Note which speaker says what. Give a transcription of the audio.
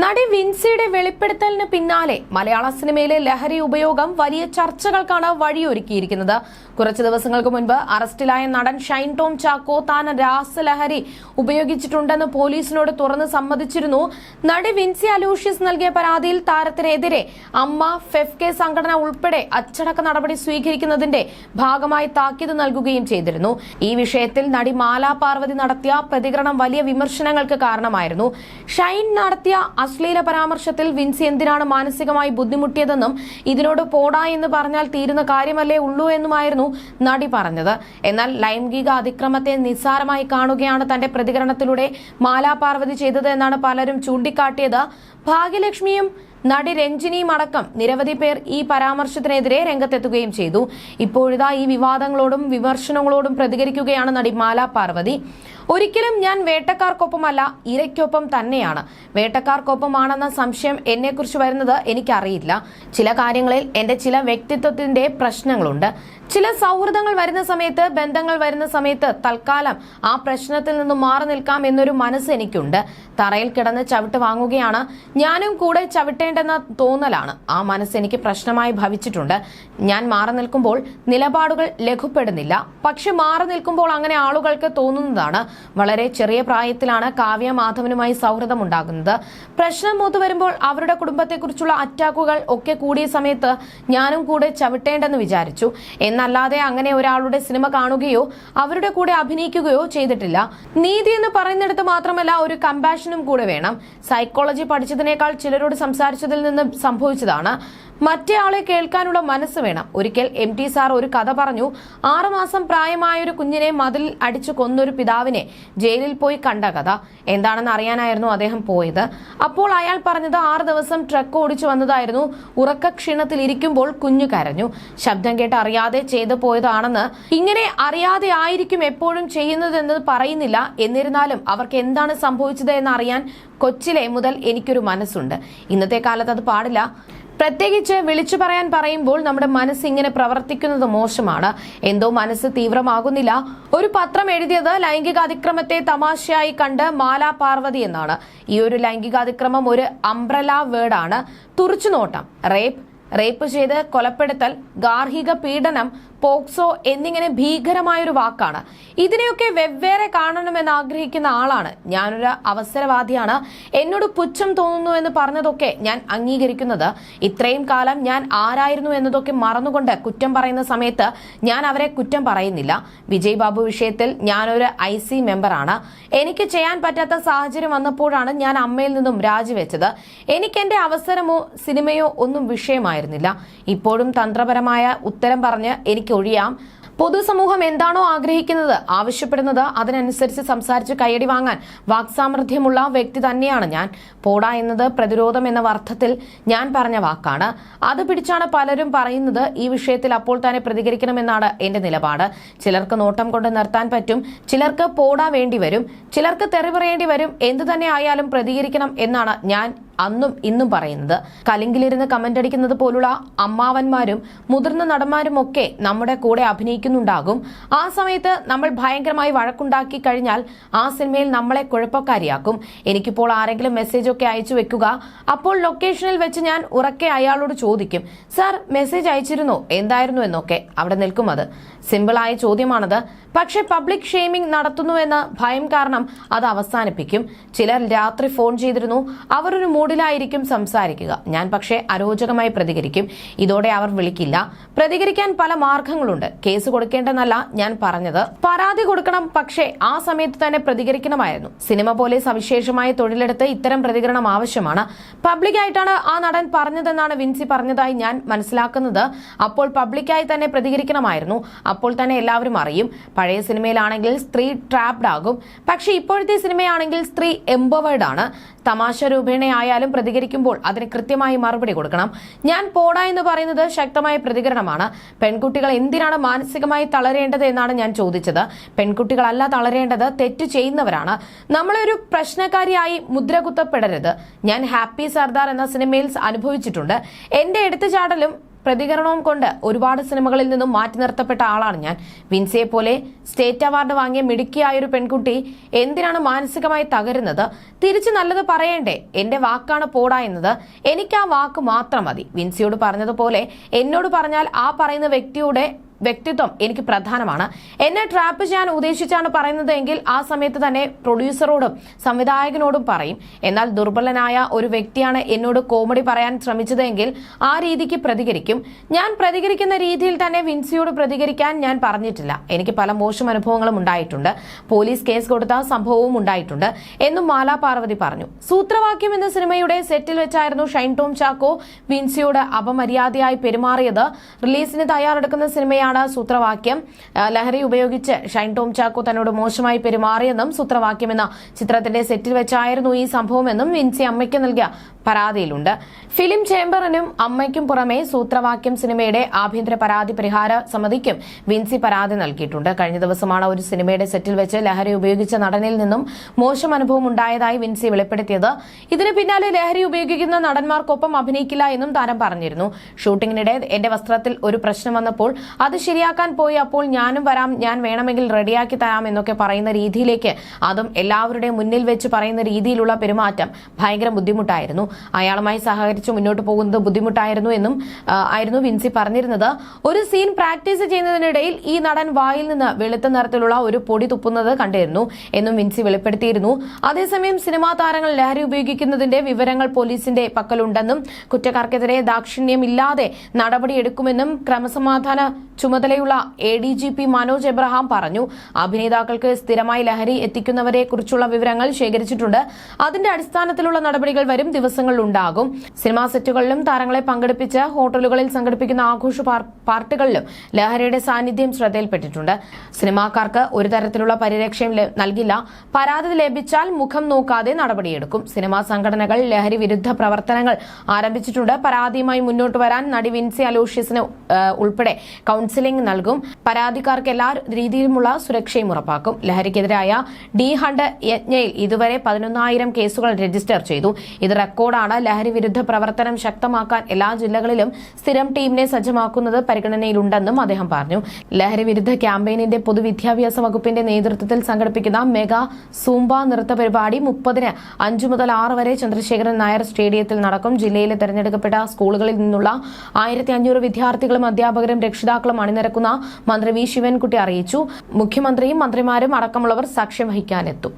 Speaker 1: നടി വിൻസിയുടെ വെളിപ്പെടുത്തലിന് പിന്നാലെ മലയാള സിനിമയിലെ ലഹരി ഉപയോഗം വലിയ ചർച്ചകൾക്കാണ് വഴിയൊരുക്കിയിരിക്കുന്നത്. കുറച്ചു ദിവസങ്ങൾക്ക് മുൻപ് അറസ്റ്റിലായ നടൻ ഷൈൻ ടോം ചാക്കോ താൻ രാസലഹരി ഉപയോഗിച്ചിട്ടുണ്ടെന്ന് പോലീസിനോട് തുറന്ന് സമ്മതിച്ചിരുന്നു. നടി വിൻസി അലൂഷ്യസ് നൽകിയ പരാതിയിൽ താരത്തിനെതിരെ അമ്മ ഫെഫ് കെ സംഘടന ഉൾപ്പെടെ അച്ചടക്ക നടപടി സ്വീകരിക്കുന്നതിന്റെ ഭാഗമായി താക്കീത് നൽകുകയും ചെയ്തിരുന്നു. ഈ വിഷയത്തിൽ നടി മാലാ പാർവതി നടത്തിയ പ്രതികരണം വലിയ വിമർശനങ്ങൾക്ക് കാരണമായിരുന്നു. ഷൈൻ നടത്തിയ അശ്ലീല പരാമർശത്തിൽ വിൻസി എന്തിനാണ് മാനസികമായി ബുദ്ധിമുട്ടിയതെന്നും ഇതിനോട് പോടാ എന്ന് പറഞ്ഞാൽ തീരുന്ന കാര്യമല്ലേ ഉള്ളൂ എന്നുമായിരുന്നു നടി പറഞ്ഞത്. എന്നാൽ ലൈംഗിക അതിക്രമത്തെ നിസ്സാരമായി കാണുകയാണ് തന്റെ പ്രതികരണത്തിലൂടെ മാലാ പാർവതി ചെയ്തത് എന്നാണ് പലരും ചൂണ്ടിക്കാട്ടിയത്. ഭാഗ്യലക്ഷ്മിയും നടി രഞ്ജിനിയും അടക്കം നിരവധി പേർ ഈ പരാമർശത്തിനെതിരെ രംഗത്തെത്തുകയും ചെയ്തു. ഇപ്പോഴിതാ ഈ വിവാദങ്ങളോടും വിമർശനങ്ങളോടും പ്രതികരിക്കുകയാണ് നടി മാലാ പാർവതി. ഒരിക്കലും ഞാൻ വേട്ടക്കാർക്കൊപ്പമല്ല ഇരയ്ക്കൊപ്പം തന്നെയാണ്. വേട്ടക്കാർക്കൊപ്പമാണെന്ന സംശയം എന്നെക്കുറിച്ച് വരുന്നത് എനിക്കറിയില്ല. ചില കാര്യങ്ങളിൽ എന്റെ ചില വ്യക്തിത്വത്തിന്റെ പ്രശ്നങ്ങളുണ്ട്. ചില സൗഹൃദങ്ങൾ വരുന്ന സമയത്ത് ബന്ധങ്ങൾ വരുന്ന സമയത്ത് തൽക്കാലം ആ പ്രശ്നത്തിൽ നിന്ന് മാറി നിൽക്കാം എന്നൊരു മനസ്സ് എനിക്കുണ്ട്. തറയിൽ കിടന്ന് ചവിട്ട് വാങ്ങുകയാണ്. ഞാനും കൂടെ ചവിട്ടേണ്ടെന്ന തോന്നലാണ്. ആ മനസ്സ് എനിക്ക് പ്രശ്നമായി ഭവിച്ചിട്ടുണ്ട്. ഞാൻ മാറി നിൽക്കുമ്പോൾ നിലപാടുകൾ ലഘുപ്പെടുന്നില്ല. പക്ഷെ മാറി നിൽക്കുമ്പോൾ അങ്ങനെ ആളുകൾക്ക് തോന്നുന്നതാണ്. വളരെ ചെറിയ പ്രായത്തിലാണ് കാവ്യ മാധവനുമായി സൗഹൃദം ഉണ്ടാകുന്നത് പ്രശ്നം മൂത്തു വരുമ്പോൾ അവരുടെ കുടുംബത്തെക്കുറിച്ചുള്ള അറ്റാക്കുകൾ ഒക്കെ കൂടിയ സമയത്ത് ഞാനും കൂടെ ചവിട്ടേണ്ടെന്ന് വിചാരിച്ചു. എന്നല്ലാതെ അങ്ങനെ ഒരാളുടെ സിനിമ കാണുകയോ അവരുടെ കൂടെ അഭിനയിക്കുകയോ ചെയ്തിട്ടില്ല. നീതി എന്ന് പറയുന്നിടത്ത് മാത്രമല്ല ഒരു കമ്പാഷനും കൂടെ വേണം. സൈക്കോളജി പഠിച്ചതിനേക്കാൾ ചിലരോട് സംസാരിച്ചതിൽ നിന്ന് സംഭവിച്ചതാണ്. മറ്റേ കേൾക്കാനുള്ള മനസ്സ് വേണം. ഒരിക്കൽ എം ടി സാർ ഒരു കഥ പറഞ്ഞു. ആറുമാസം പ്രായമായ ഒരു കുഞ്ഞിനെ മതിൽ അടിച്ചു കൊന്നൊരു പിതാവിനെ ജയിലിൽ പോയി കണ്ട കഥ. എന്താണെന്ന് അറിയാനായിരുന്നു അദ്ദേഹം പോയത്. അപ്പോൾ അയാൾ പറഞ്ഞത് ആറ് ദിവസം ട്രക്ക് ഓടിച്ചു വന്നതായിരുന്നു. ഉറക്ക ക്ഷീണത്തിൽ ഇരിക്കുമ്പോൾ കുഞ്ഞു കരഞ്ഞു. ശബ്ദം കേട്ട് അറിയാതെ ചെയ്തു പോയതാണെന്ന്. ഇങ്ങനെ അറിയാതെ ആയിരിക്കും എപ്പോഴും ചെയ്യുന്നതെന്ന് പറയുന്നില്ല. എന്നിരുന്നാലും അവർക്ക് എന്താണ് സംഭവിച്ചത് എന്ന് അറിയാൻ കൊച്ചിലെ മുതൽ എനിക്കൊരു മനസ്സുണ്ട്. ഇന്നത്തെ കാലത്ത് അത് പാടില്ല. പ്രത്യേകിച്ച് വിളിച്ചു പറയാൻ പറയുമ്പോൾ നമ്മുടെ മനസ്സ് ഇങ്ങനെ പ്രവർത്തിക്കുന്നത് മോശമാണ്. എന്തോ മനസ്സ് തീവ്രമാകുന്നില്ല. ഒരു പത്രം എഴുതിയത് ലൈംഗികാതിക്രമത്തെ തമാശയായി കണ്ട് മാലാ പാർവതി എന്നാണ്. ഈ ഒരു ലൈംഗികാതിക്രമം ഒരു അംബ്രല വേർഡാണ് തുറച്ചുനോട്ടം. റേപ്പ് റേപ്പ് ചെയ്ത് കൊലപ്പെടുത്തൽ ഗാർഹിക പീഡനം പോക്സോ എന്നിങ്ങനെ ഭീകരമായൊരു വാക്കാണ്. ഇതിനെയൊക്കെ വെവ്വേറെ കാണണമെന്ന് ആഗ്രഹിക്കുന്ന ആളാണ്. ഞാനൊരു അവസരവാദിയാണ്. എന്നോട് പുച്ഛം തോന്നുന്നു എന്ന് പറഞ്ഞതൊക്കെ ഞാൻ അംഗീകരിക്കുന്നത്. ഇത്രയും കാലം ഞാൻ ആരായിരുന്നു എന്നതൊക്കെ മറന്നുകൊണ്ട് കുറ്റം പറയുന്ന സമയത്ത് ഞാൻ അവരെ കുറ്റം പറയുന്നില്ല. വിജയ് ബാബു വിഷയത്തിൽ ഞാനൊരു ഐ സി മെമ്പറാണ്. എനിക്ക് ചെയ്യാൻ പറ്റാത്ത സാഹചര്യം വന്നപ്പോഴാണ് ഞാൻ അമ്മയിൽ നിന്നും രാജിവെച്ചത്. എനിക്ക് എന്റെ അവസരമോ സിനിമയോ ഒന്നും വിഷയമായിരുന്നില്ല. ഇപ്പോഴും തന്ത്രപരമായ ഉത്തരം പറഞ്ഞ് എനിക്ക് ഒഴിയാം. പൊതുസമൂഹം എന്താണോ ആഗ്രഹിക്കുന്നത് ആവശ്യപ്പെടുന്നത് അതിനനുസരിച്ച് സംസാരിച്ച് കൈയടി വാങ്ങാൻ വാക്സാമർഥ്യമുള്ള വ്യക്തി തന്നെയാണ് ഞാൻ. പോടാ എന്നത് പ്രതിരോധം എന്ന അർത്ഥത്തിൽ ഞാൻ പറഞ്ഞ വാക്കാണ്. അത് പിടിച്ചാണ് പലരും പറയുന്നത് ഈ വിഷയത്തിൽ അപ്പോൾ തന്നെ പ്രതികരിക്കണമെന്നാണ് എന്റെ നിലപാട്. ചിലർക്ക് നോട്ടം കൊണ്ട് നിർത്താൻ പറ്റും ചിലർക്ക് പോടാ വേണ്ടി വരും ചിലർക്ക് തെറി പറയേണ്ടി വരും എന്തു തന്നെ ആയാലും പ്രതികരിക്കണം എന്നാണ് ഞാൻ അന്നും ഇന്നും പറയുന്നത്. കലിങ്കിലിരുന്ന് കമന്റ് അടിക്കുന്നത് പോലുള്ള അമ്മാവന്മാരും മുതിർന്ന നടന്മാരും ഒക്കെ നമ്മുടെ കൂടെ അഭിനയിക്കുന്നുണ്ടാകും. ആ സമയത്ത് നമ്മൾ ഭയങ്കരമായി വഴക്കുണ്ടാക്കി കഴിഞ്ഞാൽ ആ സിനിമയിൽ നമ്മളെ കുഴപ്പക്കാരിയാക്കും. എനിക്കിപ്പോൾ ആരെങ്കിലും മെസ്സേജ് ഒക്കെ അയച്ചു വെക്കുക. അപ്പോൾ ലൊക്കേഷനിൽ വെച്ച് ഞാൻ ഉറക്കെ അയാളോട് ചോദിക്കും സാർ മെസ്സേജ് അയച്ചിരുന്നോ? എന്തായിരുന്നു എന്നൊക്കെ? അവിടെ നിൽക്കും അത്. സിമ്പിളായ ചോദ്യമാണത്. പക്ഷെ പബ്ലിക് ഷെയ്മിംഗ് നടത്തുന്നുവെന്ന് ഭയം കാരണം അത് അവസാനിപ്പിക്കും. ചിലർ രാത്രി ഫോൺ ചെയ്തിരുന്നു. അവരൊരു ഒരു മൂഡിലായിരിക്കും സംസാരിക്കുക. ഞാൻ പക്ഷേ അരോചകമായി പ്രതികരിക്കും. ഇതോടെ അവർ വിളിക്കില്ല. പ്രതികരിക്കാൻ പല മാർഗങ്ങളുണ്ട്. കേസ് കൊടുക്കേണ്ടെന്നല്ല ഞാൻ പറഞ്ഞത്. പരാതി കൊടുക്കണം പക്ഷേ ആ സമയത്ത് തന്നെ പ്രതികരിക്കണമായിരുന്നു. സിനിമ പോലെ സവിശേഷമായ തൊഴിലെടുത്ത് ഇത്തരം പ്രതികരണം ആവശ്യമാണ്. പബ്ലിക്കായിട്ടാണ് ആ നടൻ പറഞ്ഞതെന്നാണ് വിൻസി പറഞ്ഞതായി ഞാൻ മനസ്സിലാക്കുന്നത്. അപ്പോൾ പബ്ലിക്കായി തന്നെ പ്രതികരിക്കണമായിരുന്നു. അപ്പോൾ തന്നെ എല്ലാവരും അറിയും. പഴയ സിനിമയിലാണെങ്കിൽ സ്ത്രീ ട്രാപ്ഡ് ആകും. പക്ഷേ ഇപ്പോഴത്തെ സിനിമയാണെങ്കിൽ സ്ത്രീ എംപവേർഡ് ആണ്. തമാശ രൂപേണയായാലും പ്രതികരിക്കുമ്പോൾ അതിന് കൃത്യമായി മറുപടി കൊടുക്കണം. ഞാൻ പോടാ എന്ന് പറയുന്നത് ശക്തമായ പ്രതികരണമാണ്. പെൺകുട്ടികൾ എന്തിനാണ് മാനസികമായി തളരേണ്ടത് എന്നാണ് ഞാൻ ചോദിച്ചത്. പെൺകുട്ടികളല്ല തളരേണ്ടത് തെറ്റ് ചെയ്യുന്നവരാണ്. നമ്മളൊരു പ്രശ്നക്കാരിയായി മുദ്ര കുത്തപ്പെടരുത് ഞാൻ ഹാപ്പി സർദാർ എന്ന സിനിമയിൽ അനുഭവിച്ചിട്ടുണ്ട്. എന്റെ എടുത്തുചാടലും പ്രതികരണവും കൊണ്ട് ഒരുപാട് സിനിമകളിൽ നിന്നും മാറ്റി നിർത്തപ്പെട്ട ആളാണ് ഞാൻ. വിൻസയെ പോലെ സ്റ്റേറ്റ് അവാർഡ് വാങ്ങിയ മിടുക്കിയായ ഒരു പെൺകുട്ടി എന്തിനാണ് മാനസികമായി തകരുന്നത്? തിരിച്ചു നല്ലത് പറയണ്ടേ? എന്റെ വാക്കാണ് പോടാ എന്നത്. എനിക്ക് ആ വാക്ക് മാത്രം മതി. വിൻസിയോട് പറഞ്ഞതുപോലെ എന്നോട് പറഞ്ഞാൽ ആ പറയുന്ന വ്യക്തിയുടെ വ്യക്തിത്വം എനിക്ക് പ്രധാനമാണ്. എന്നെ ട്രാപ്പ് ചെയ്യാൻ ഉദ്ദേശിച്ചാണ് പറയുന്നത് എങ്കിൽ ആ സമയത്ത് തന്നെ പ്രൊഡ്യൂസറോടും സംവിധായകനോടും പറയും. എന്നാൽ ദുർബലനായ ഒരു വ്യക്തിയാണ് എന്നോട് കോമഡി പറയാൻ ശ്രമിച്ചതെങ്കിൽ ആ രീതിക്ക് പ്രതികരിക്കും. ഞാൻ പ്രതികരിക്കുന്ന രീതിയിൽ തന്നെ വിൻസിയോട് പ്രതികരിക്കാൻ ഞാൻ പറഞ്ഞിട്ടില്ല. എനിക്ക് പല മോശം അനുഭവങ്ങളും ഉണ്ടായിട്ടുണ്ട്. പോലീസ് കേസ് കൊടുത്ത സംഭവവും ഉണ്ടായിട്ടുണ്ട് എന്നും മാലാ പാർവതി പറഞ്ഞു. സൂത്രവാക്യം എന്ന സിനിമയുടെ സെറ്റിൽ വെച്ചായിരുന്നു ഷൈൻ ടോം ചാക്കോ വിൻസിയോട് അപമര്യാദയായി പെരുമാറിയത്. റിലീസിന് തയ്യാറെടുക്കുന്ന സിനിമയാണ് സൂത്രവാക്യം. ലഹരി ഉപയോഗിച്ച് ഷൈൻ ടോം ചാക്കോ തന്നോട് മോശമായി പെരുമാറിയെന്നും സൂത്രവാക്യമെന്ന ചിത്രത്തിന്റെ സെറ്റിൽ വെച്ചായിരുന്നു ഈ സംഭവമെന്നും വിൻസി അമ്മയ്ക്ക് നൽകിയ പരാതിയിലുണ്ട്. ഫിലിം ചേംബറിനും അമ്മയ്ക്കും പുറമെ സൂത്രവാക്യം സിനിമയുടെ ആഭ്യന്തര പരാതി പരിഹാര സമിതിക്കും വിൻസി പരാതി നൽകിയിട്ടുണ്ട്. കഴിഞ്ഞ ദിവസമാണ് ഒരു സിനിമയുടെ സെറ്റിൽ വെച്ച് ലഹരി ഉപയോഗിച്ച നടനിൽ നിന്നും മോശം അനുഭവം ഉണ്ടായതായി വിൻസി വെളിപ്പെടുത്തിയത്. ഇതിന് പിന്നാലെ ലഹരി ഉപയോഗിക്കുന്ന നടന്മാർക്കൊപ്പം അഭിനയിക്കില്ല എന്നും താരം പറഞ്ഞിരുന്നു. ഷൂട്ടിങ്ങിനിടെ എന്റെ വസ്ത്രത്തിൽ ഒരു പ്രശ്നം വന്നപ്പോൾ അത് ശരിയാക്കാൻ പോയി അപ്പോൾ ഞാനും വരാം ഞാൻ വേണമെങ്കിൽ റെഡിയാക്കി തരാം എന്നൊക്കെ പറയുന്ന രീതിയിലേക്ക് അതും എല്ലാവരുടെയും മുന്നിൽ വെച്ച് പറയുന്ന രീതിയിലുള്ള പെരുമാറ്റം ഭയങ്കര ബുദ്ധിമുട്ടായിരുന്നു. അയാളുമായി സഹകരിച്ച് മുന്നോട്ട് പോകുന്നത് ബുദ്ധിമുട്ടായിരുന്നു എന്നും ആയിരുന്നു വിൻസി പറഞ്ഞിരുന്നത്. ഒരു സീൻ പ്രാക്ടീസ് ചെയ്യുന്നതിനിടയിൽ ഈ നടൻ വായിൽ നിന്ന് വെളുത്ത നിറത്തിലുള്ള ഒരു പൊടി തുപ്പുന്നത് കണ്ടിരുന്നു എന്നും വിൻസി വെളിപ്പെടുത്തിയിരുന്നു. അതേസമയം സിനിമാ താരങ്ങൾ ലഹരി ഉപയോഗിക്കുന്നതിന്റെ വിവരങ്ങൾ പോലീസിന്റെ പക്കലുണ്ടെന്നും കുറ്റക്കാർക്കെതിരെ ദാക്ഷിണ്യമില്ലാതെ നടപടിയെടുക്കുമെന്നും ക്രമസമാധാന ചുമതലയുള്ള A D G P Manoj Abraham പറഞ്ഞു. അഭിനേതാക്കൾക്ക് സ്ഥിരമായി ലഹരി എത്തിക്കുന്നവരെ കുറിച്ചുള്ള വിവരങ്ങൾ ശേഖരിച്ചിട്ടുണ്ട്. അതിന്റെ അടിസ്ഥാനത്തിലുള്ള നടപടികൾ വരും ഉണ്ടാകും സിനിമാ സെറ്റുകളിലും താരങ്ങളെ പങ്കെടുപ്പിച്ച് ഹോട്ടലുകളിൽ സംഘടിപ്പിക്കുന്ന ആഘോഷ പാർ- പാർട്ടികളിലും ലഹരിയുടെ സാന്നിധ്യം ശ്രദ്ധയിൽപ്പെട്ടിട്ടുണ്ട്. സിനിമാക്കാർക്ക് ഒരു തരത്തിലുള്ള പരിരക്ഷയും നൽകില്ല. പരാതി ലഭിച്ചാൽ മുഖം നോക്കാതെ നടപടിയെടുക്കും. സിനിമാ സംഘടനകൾ ലഹരി വിരുദ്ധ പ്രവർത്തനങ്ങൾ ആരംഭിച്ചിട്ടുണ്ട്. പരാതിയുമായി മുന്നോട്ട് വരാൻ നടി വിൻസി അലോഷ്യസിന് ഉൾപ്പെടെ കൌൺസിലിംഗ് നൽകും. പരാതിക്കാർക്ക് എല്ലാ രീതിയിലുമുള്ള സുരക്ഷയും ഉറപ്പാക്കും. ലഹരിക്കെതിരായ ഡി ഹണ്ട് യജ്ഞയിൽ ഇതുവരെ പതിനൊന്നായിരം കേസുകൾ രജിസ്റ്റർ ചെയ്തു. ഇത് റെക്കോർഡാണ് ലഹരി വിരുദ്ധ പ്രവർത്തനം ശക്തമാക്കാൻ എല്ലാ ജില്ലകളിലും സ്ഥിരം ടീമിനെ സജ്ജമാക്കുന്നത് പരിഗണനയിലുണ്ടെന്നും അദ്ദേഹം പറഞ്ഞു. ലഹരി വിരുദ്ധ ക്യാമ്പയിനിന്റെ പൊതുവിദ്യാഭ്യാസ വകുപ്പിന്റെ നേതൃത്വത്തിൽ സംഘടിപ്പിക്കുന്ന മെഗാ സൂംബ നൃത്ത പരിപാടി മുപ്പതിന് അഞ്ചു മുതൽ ആറ് വരെ ചന്ദ്രശേഖരൻ നായർ സ്റ്റേഡിയത്തിൽ നടക്കും. ജില്ലയിലെ തെരഞ്ഞെടുക്കപ്പെട്ട സ്കൂളുകളിൽ നിന്നുള്ള ആയിരത്തി അഞ്ഞൂറ് വിദ്യാർത്ഥികളും അധ്യാപകരും രക്ഷിതാക്കളും അണിനിരക്കുന്ന മന്ത്രി വി. ശിവൻകുട്ടി അറിയിച്ചു. മുഖ്യമന്ത്രിയും മന്ത്രിമാരും അടക്കമുള്ളവർ സാക്ഷ്യം വഹിക്കാനെത്തും.